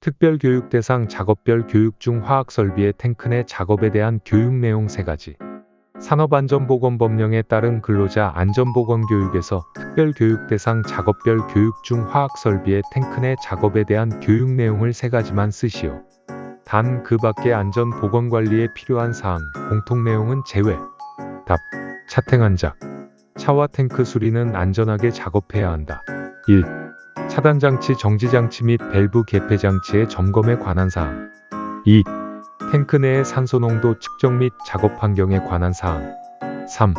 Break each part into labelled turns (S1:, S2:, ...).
S1: 특별교육 대상 작업별 교육 중 화학설비의 탱크 내 작업에 대한 교육 내용 3가지. 산업안전보건법령에 따른 근로자 안전보건 교육에서 특별교육 대상 작업별 교육 중 화학설비의 탱크 내 작업에 대한 교육 내용을 3가지만 쓰시오. 단 그 밖의 안전보건관리에 필요한 사항, 공통 내용은 제외. 답. 차탱 한작. 차와 탱크 수리는 안전하게 작업해야 한다. 1. 차단장치 정지장치 및 밸브 개폐장치의 점검에 관한 사항. 2. 탱크 내의 산소 농도 측정 및 작업 환경에 관한 사항. 3.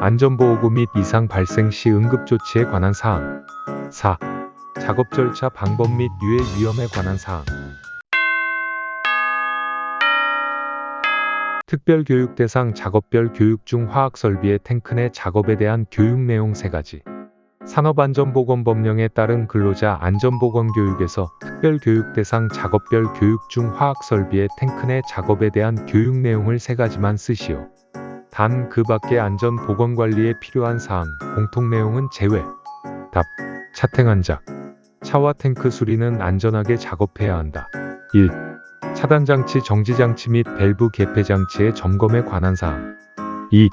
S1: 안전보호구 및 이상 발생 시 응급조치에 관한 사항. 4. 작업 절차 방법 및 유해 위험에 관한 사항. 특별교육 대상 작업별 교육 중 화학설비의 탱크 내 작업에 대한 교육 내용 3가지. 산업안전보건법령에 따른 근로자 안전보건 교육에서 특별교육 대상 작업별 교육 중 화학설비의 탱크 내 작업에 대한 교육 내용을 3가지만 쓰시오. 단 그 밖의 안전보건관리에 필요한 사항, 공통 내용은 제외. 답. 차탱한 작. 차와 탱크 수리는 안전하게 작업해야 한다. 1. 차단장치 정지장치 및 밸브 개폐장치의 점검에 관한 사항. 2.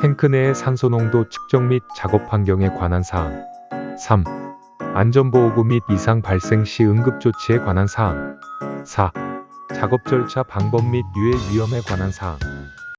S1: 탱크 내의 산소 농도 측정 및 작업 환경에 관한 사항. 3. 안전보호구 및 이상 발생 시 응급조치에 관한 사항. 4. 작업 절차 방법 및 유해 위험에 관한 사항.